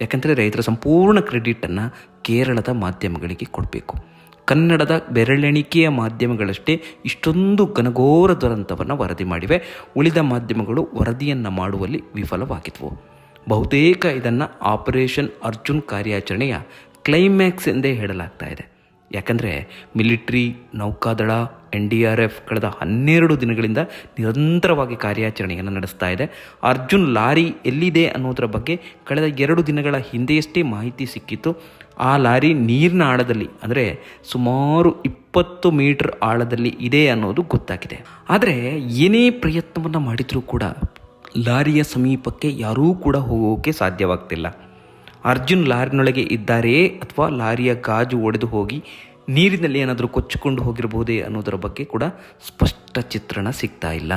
ಯಾಕಂದರೆ ರೈತರ ಸಂಪೂರ್ಣ ಕ್ರೆಡಿಟನ್ನು ಕೇರಳದ ಮಾಧ್ಯಮಗಳಿಗೆ ಕೊಡಬೇಕು. ಕನ್ನಡದ ಬೆರಳೆಣಿಕೆಯ ಮಾಧ್ಯಮಗಳಷ್ಟೇ ಇಷ್ಟೊಂದು ಘನಘೋರ ದುರಂತವನ್ನು ವರದಿ ಮಾಡಿವೆ. ಉಳಿದ ಮಾಧ್ಯಮಗಳು ವರದಿಯನ್ನು ಮಾಡುವಲ್ಲಿ ವಿಫಲವಾಗಿದ್ವು. ಬಹುತೇಕ ಇದನ್ನು ಆಪರೇಷನ್ ಅರ್ಜುನ್ ಕಾರ್ಯಾಚರಣೆಯ ಕ್ಲೈಮ್ಯಾಕ್ಸ್ ಎಂದೇ ಹೇಳಲಾಗ್ತಾ ಇದೆ. ಯಾಕಂದರೆ ಮಿಲಿಟ್ರಿ, ನೌಕಾದಳ, ಎನ್ ಡಿ ಆರ್ ಎಫ್ ಕಳೆದ ಹನ್ನೆರಡು ದಿನಗಳಿಂದ ನಿರಂತರವಾಗಿ ಕಾರ್ಯಾಚರಣೆಯನ್ನು ನಡೆಸ್ತಾ ಇದೆ. ಅರ್ಜುನ್ ಲಾರಿ ಎಲ್ಲಿದೆ ಅನ್ನೋದರ ಬಗ್ಗೆ ಕಳೆದ ಎರಡು ದಿನಗಳ ಹಿಂದೆಯಷ್ಟೇ ಮಾಹಿತಿ ಸಿಕ್ಕಿತ್ತು. ಆ ಲಾರಿ ನೀರಿನ ಆಳದಲ್ಲಿ, ಅಂದರೆ ಸುಮಾರು ಇಪ್ಪತ್ತು ಮೀಟರ್ ಆಳದಲ್ಲಿ ಇದೆ ಅನ್ನೋದು ಗೊತ್ತಾಗಿದೆ. ಆದರೆ ಏನೇ ಪ್ರಯತ್ನವನ್ನು ಮಾಡಿದರೂ ಕೂಡ ಲಾರಿಯ ಸಮೀಪಕ್ಕೆ ಯಾರೂ ಕೂಡ ಹೋಗೋಕ್ಕೆ ಸಾಧ್ಯವಾಗ್ತಿಲ್ಲ. ಅರ್ಜುನ್ ಲಾರಿನೊಳಗೆ ಇದ್ದಾರೆಯೇ ಅಥವಾ ಲಾರಿಯ ಗಾಜು ಒಡೆದು ಹೋಗಿ ನೀರಿನಲ್ಲಿ ಏನಾದರೂ ಕೊಚ್ಚಿಕೊಂಡು ಹೋಗಿರಬಹುದೇ ಅನ್ನೋದರ ಬಗ್ಗೆ ಕೂಡ ಸ್ಪಷ್ಟ ಚಿತ್ರಣ ಸಿಗ್ತಾ ಇಲ್ಲ.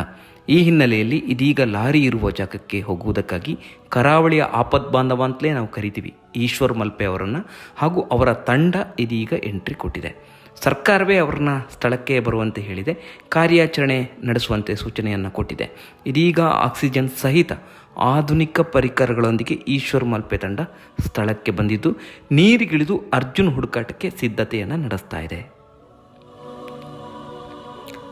ಈ ಹಿನ್ನೆಲೆಯಲ್ಲಿ ಇದೀಗ ಲಾರಿ ಇರುವ ಜಾಗಕ್ಕೆ ಹೋಗುವುದಕ್ಕಾಗಿ ಕರಾವಳಿಯ ಆಪತ್ ಬಾಂಧವ ಅಂತಲೇ ನಾವು ಕರಿತೀವಿ. ಈಶ್ವರ್ ಮಲ್ಪೆ ಅವರನ್ನು ಹಾಗೂ ಅವರ ತಂಡ ಇದೀಗ ಎಂಟ್ರಿ ಕೊಟ್ಟಿದೆ. ಸರ್ಕಾರವೇ ಅವರನ್ನ ಸ್ಥಳಕ್ಕೆ ಬರುವಂತೆ ಹೇಳಿದೆ. ಕಾರ್ಯಾಚರಣೆ ನಡೆಸುವಂತೆ ಸೂಚನೆಯನ್ನು ಕೊಟ್ಟಿದೆ. ಇದೀಗ ಆಕ್ಸಿಜನ್ ಸಹಿತ ಆಧುನಿಕ ಪರಿಕರಗಳೊಂದಿಗೆ ಈಶ್ವರ್ ಮಲ್ಪೆ ತಂಡ ಸ್ಥಳಕ್ಕೆ ಬಂದಿದ್ದು, ನೀರಿಗಿಳಿದು ಅರ್ಜುನ್ ಹುಡುಕಾಟಕ್ಕೆ ಸಿದ್ಧತೆಯನ್ನು ನಡೆಸ್ತಾ ಇದೆ.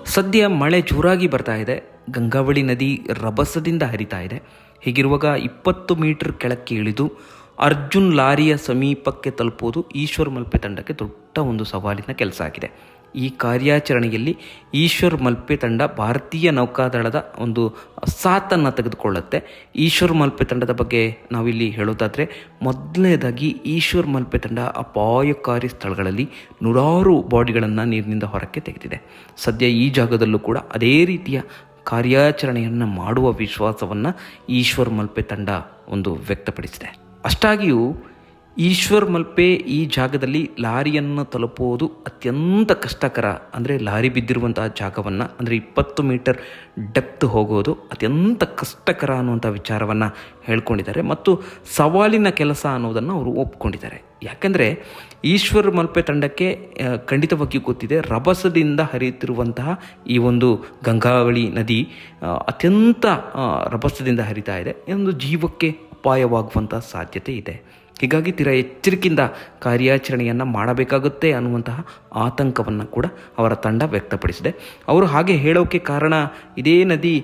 ಸದ್ಯ ಮಳೆ ಜೋರಾಗಿ ಬರ್ತಾ ಇದೆ. ಗಂಗಾವಳಿ ನದಿ ರಭಸದಿಂದ ಹರಿತಾ ಇದೆ. ಹೀಗಿರುವಾಗ ಇಪ್ಪತ್ತು ಮೀಟರ್ ಕೆಳಕ್ಕೆ ಇಳಿದು ಅರ್ಜುನ್ ಲಾರಿಯ ಸಮೀಪಕ್ಕೆ ತಲುಪುವುದು ಈಶ್ವರ್ ಮಲ್ಪೆ ತಂಡಕ್ಕೆ ದೊಡ್ಡ ಒಂದು ಸವಾಲಿನ ಕೆಲಸ ಆಗಿದೆ. ಈ ಕಾರ್ಯಾಚರಣೆಯಲ್ಲಿ ಈಶ್ವರ್ ಮಲ್ಪೆ ತಂಡ ಭಾರತೀಯ ನೌಕಾದಳದ ಒಂದು ಸಾತನ್ನು ತೆಗೆದುಕೊಳ್ಳುತ್ತೆ. ಈಶ್ವರ್ ಮಲ್ಪೆ ತಂಡದ ಬಗ್ಗೆ ನಾವಿಲ್ಲಿ ಹೇಳೋದಾದರೆ, ಮೊದಲನೇದಾಗಿ ಈಶ್ವರ್ ಮಲ್ಪೆ ತಂಡ ಅಪಾಯಕಾರಿ ಸ್ಥಳಗಳಲ್ಲಿ ನೂರಾರು ಬಾಡಿಗಳನ್ನು ನೀರಿನಿಂದ ಹೊರಕ್ಕೆ ತೆಗೆದಿದೆ. ಸದ್ಯ ಈ ಜಾಗದಲ್ಲೂ ಕೂಡ ಅದೇ ರೀತಿಯ ಕಾರ್ಯಾಚರಣೆಯನ್ನು ಮಾಡುವ ವಿಶ್ವಾಸವನ್ನು ಈಶ್ವರ್ ಮಲ್ಪೆ ತಂಡ ಒಂದು ವ್ಯಕ್ತಪಡಿಸಿದೆ. ಅಷ್ಟಾಗಿಯೂ ಈಶ್ವರ್ ಮಲ್ಪೆ ಈ ಜಾಗದಲ್ಲಿ ಲಾರಿಯನ್ನು ತಲುಪುವುದು ಅತ್ಯಂತ ಕಷ್ಟಕರ. ಅಂದರೆ ಲಾರಿ ಬಿದ್ದಿರುವಂತಹ ಜಾಗವನ್ನು, ಅಂದರೆ ಇಪ್ಪತ್ತು ಮೀಟರ್ ಡೆಪ್ತ್ ಹೋಗೋದು ಅತ್ಯಂತ ಕಷ್ಟಕರ ಅನ್ನುವಂಥ ವಿಚಾರವನ್ನು ಹೇಳ್ಕೊಂಡಿದ್ದಾರೆ. ಮತ್ತು ಸವಾಲಿನ ಕೆಲಸ ಅನ್ನೋದನ್ನು ಅವರು ಒಪ್ಕೊಂಡಿದ್ದಾರೆ. ಯಾಕೆಂದರೆ ಈಶ್ವರ್ ಮಲ್ಪೆ ತಂಡಕ್ಕೆ ಖಂಡಿತವಾಗಿ ಗೊತ್ತಿದೆ, ರಭಸದಿಂದ ಹರಿಯುತ್ತಿರುವಂತಹ ಈ ಒಂದು ಗಂಗಾವಳಿ ನದಿ ಅತ್ಯಂತ ರಭಸದಿಂದ ಹರಿತಾ ಇದೆ. ಒಂದು ಜೀವಕ್ಕೆ ಅಪಾಯವಾಗುವಂಥ ಸಾಧ್ಯತೆ ಇದೆ. ಹೀಗಾಗಿ ತೀರಾ ಎಚ್ಚರಿಕೆಯಿಂದ ಕಾರ್ಯಾಚರಣೆಯನ್ನು ಮಾಡಬೇಕಾಗುತ್ತೆ ಅನ್ನುವಂತಹ ಆತಂಕವನ್ನು ಕೂಡ ಅವರ ತಂಡ ವ್ಯಕ್ತಪಡಿಸಿದೆ. ಅವರು ಹಾಗೆ ಹೇಳೋಕೆ ಕಾರಣ ಇದೇ ನದಿ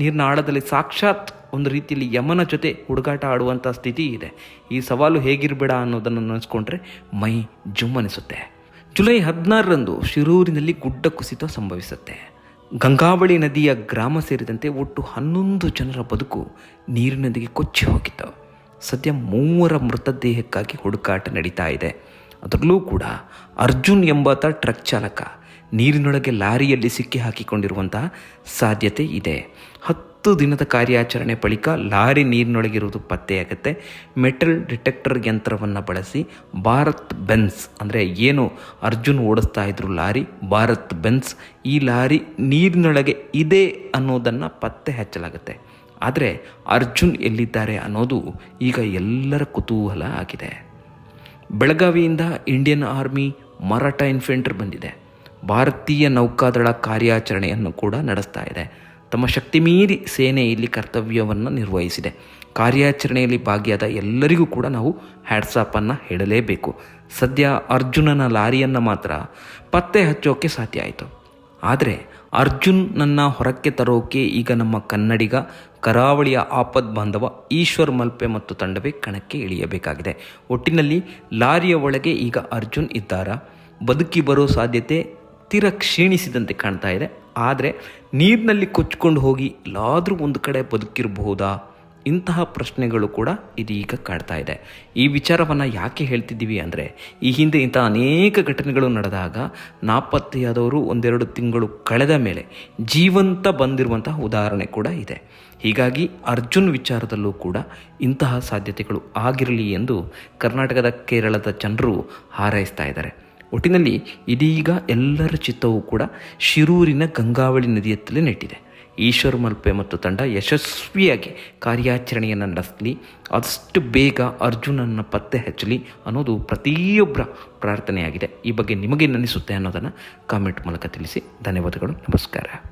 ನೀರಿನ ಆಳದಲ್ಲಿ ಸಾಕ್ಷಾತ್ ಒಂದು ರೀತಿಯಲ್ಲಿ ಯಮನ ಜೊತೆ ಹುಡುಗಾಟ ಆಡುವಂಥ ಸ್ಥಿತಿ ಇದೆ. ಈ ಸವಾಲು ಹೇಗಿರಬೇಡ ಅನ್ನೋದನ್ನು ನೆನೆಸ್ಕೊಂಡ್ರೆ ಮೈ ಜುಮ್ಮನಿಸುತ್ತೆ. ಜುಲೈ ಹದಿನಾರರಂದು ಶಿರೂರಿನಲ್ಲಿ ಗುಡ್ಡ ಕುಸಿತ ಸಂಭವಿಸುತ್ತೆ. ಗಂಗಾವಳಿ ನದಿಯ ಗ್ರಾಮ ಸೇರಿದಂತೆ ಒಟ್ಟು ಹನ್ನೊಂದು ಜನರ ಬದುಕು ನೀರಿನೊಂದಿಗೆ ಕೊಚ್ಚಿ ಹೋಗಿತ್ತು. ಸದ್ಯ ಮೂವರ ಮೃತದೇಹಕ್ಕಾಗಿ ಹುಡುಕಾಟ ನಡೀತಾ ಇದೆ. ಅದರಲ್ಲೂ ಕೂಡ ಅರ್ಜುನ್ ಎಂಬಾತ ಟ್ರಕ್ ಚಾಲಕ ನೀರಿನೊಳಗೆ ಲಾರಿಯಲ್ಲಿ ಸಿಕ್ಕಿ ಹಾಕಿಕೊಂಡಿರುವಂತಹ ಸಾಧ್ಯತೆ ಇದೆ. ಹತ್ತು ದಿನದ ಕಾರ್ಯಾಚರಣೆ ಬಳಿಕ ಲಾರಿ ನೀರಿನೊಳಗಿರುವುದು ಪತ್ತೆಯಾಗುತ್ತೆ. ಮೆಟಲ್ ಡಿಟೆಕ್ಟರ್ ಯಂತ್ರವನ್ನು ಬಳಸಿ ಭಾರತ್ ಬೆನ್ಸ್ ಅಂದರೆ ಏನು ಅರ್ಜುನ್ ಓಡಿಸ್ತಾ ಇದ್ರು ಲಾರಿ, ಭಾರತ್ ಬೆನ್ಸ್ ಈ ಲಾರಿ ನೀರಿನೊಳಗೆ ಇದೆ ಅನ್ನೋದನ್ನು ಪತ್ತೆ ಹಚ್ಚಲಾಗುತ್ತೆ. ಆದರೆ ಅರ್ಜುನ್ ಎಲ್ಲಿದ್ದಾರೆ ಅನ್ನೋದು ಈಗ ಎಲ್ಲರ ಕುತೂಹಲ ಆಗಿದೆ. ಬೆಳಗಾವಿಯಿಂದ ಇಂಡಿಯನ್ ಆರ್ಮಿ ಮರಾಠ ಇನ್ಫೆಂಟ್ರಿ ಬಂದಿದೆ. ಭಾರತೀಯ ನೌಕಾದಳ ಕಾರ್ಯಾಚರಣೆಯನ್ನು ಕೂಡ ನಡೆಸ್ತಾ ಇದೆ. ತಮ್ಮ ಶಕ್ತಿ ಮೀರಿ ಸೇನೆ ಇಲ್ಲಿ ಕರ್ತವ್ಯವನ್ನು ನಿರ್ವಹಿಸಿದೆ. ಕಾರ್ಯಾಚರಣೆಯಲ್ಲಿ ಭಾಗಿಯಾದ ಎಲ್ಲರಿಗೂ ಕೂಡ ನಾವು ಹ್ಯಾಟ್ಸಾಪನ್ನು ಹೇಳಲೇಬೇಕು. ಸದ್ಯ ಅರ್ಜುನನ ಲಾರಿಯನ್ನು ಮಾತ್ರ ಪತ್ತೆ ಹಚ್ಚೋಕ್ಕೆ ಸಾಧ್ಯ ಆಯಿತು. ಆದರೆ ಅರ್ಜುನ್ನನ್ನು ಹೊರಕ್ಕೆ ತರೋಕೆ ಈಗ ನಮ್ಮ ಕನ್ನಡಿಗ ಕರಾವಳಿಯ ಆಪದ್ ಬಾಂಧವ ಈಶ್ವರ್ ಮಲ್ಪೆ ಮತ್ತು ತಂಡವೇ ಕಣಕ್ಕೆ ಇಳಿಯಬೇಕಾಗಿದೆ. ಒಟ್ಟಿನಲ್ಲಿ ಲಾರಿಯ ಒಳಗೆ ಈಗ ಅರ್ಜುನ್ ಇದ್ದಾರ? ಬದುಕಿ ಬರೋ ಸಾಧ್ಯತೆ ತೀರ ಕ್ಷೀಣಿಸಿದಂತೆ ಕಾಣ್ತಾ ಇದೆ. ಆದರೆ ನೀರಿನಲ್ಲಿ ಕೊಚ್ಕೊಂಡು ಹೋಗಿ ಎಲ್ಲಾದರೂ ಒಂದು ಕಡೆ ಬದುಕಿರಬಹುದಾ? ಇಂತಹ ಪ್ರಶ್ನೆಗಳು ಕೂಡ ಇದೀಗ ಕಾಡ್ತಾ ಇದೆ. ಈ ವಿಚಾರವನ್ನು ಯಾಕೆ ಹೇಳ್ತಿದ್ದೀವಿ ಅಂದರೆ, ಈ ಹಿಂದೆ ಇಂಥ ಅನೇಕ ಘಟನೆಗಳು ನಡೆದಾಗ ನಾಪತ್ತೆಯಾದವರು ಒಂದೆರಡು ತಿಂಗಳು ಕಳೆದ ಮೇಲೆ ಜೀವಂತ ಬಂದಿರುವಂತಹ ಉದಾಹರಣೆ ಕೂಡ ಇದೆ. ಹೀಗಾಗಿ ಅರ್ಜುನ್ ವಿಚಾರದಲ್ಲೂ ಕೂಡ ಇಂತಹ ಸಾಧ್ಯತೆಗಳು ಆಗಿರಲಿ ಎಂದು ಕರ್ನಾಟಕದ ಕೇರಳದ ಜನರು ಹಾರೈಸ್ತಾ ಇದ್ದಾರೆ. ಒಟ್ಟಿನಲ್ಲಿ ಇದೀಗ ಎಲ್ಲರ ಚಿತ್ತವೂ ಕೂಡ ಶಿರೂರಿನ ಗಂಗಾವಳಿ ನದಿಯತ್ತಲೇ ನೆಟ್ಟಿದೆ. ಈಶ್ವರ್ ಮಲ್ಪೆ ಮತ್ತು ತಂಡ ಯಶಸ್ವಿಯಾಗಿ ಕಾರ್ಯಾಚರಣೆಯನ್ನು ನಡೆಸಲಿ. ಅಷ್ಟು ಬೇಗ ಅರ್ಜುನನ್ನು ಪತ್ತೆ ಹಚ್ಚಲಿ ಅನ್ನೋದು ಪ್ರತಿಯೊಬ್ಬರ ಪ್ರಾರ್ಥನೆಯಾಗಿದೆ. ಈ ಬಗ್ಗೆ ನಿಮಗೆ ನನಿಸುತ್ತೆ ಅನ್ನೋದನ್ನು ಕಾಮೆಂಟ್ ಮೂಲಕ ತಿಳಿಸಿ. ಧನ್ಯವಾದಗಳು. ನಮಸ್ಕಾರ.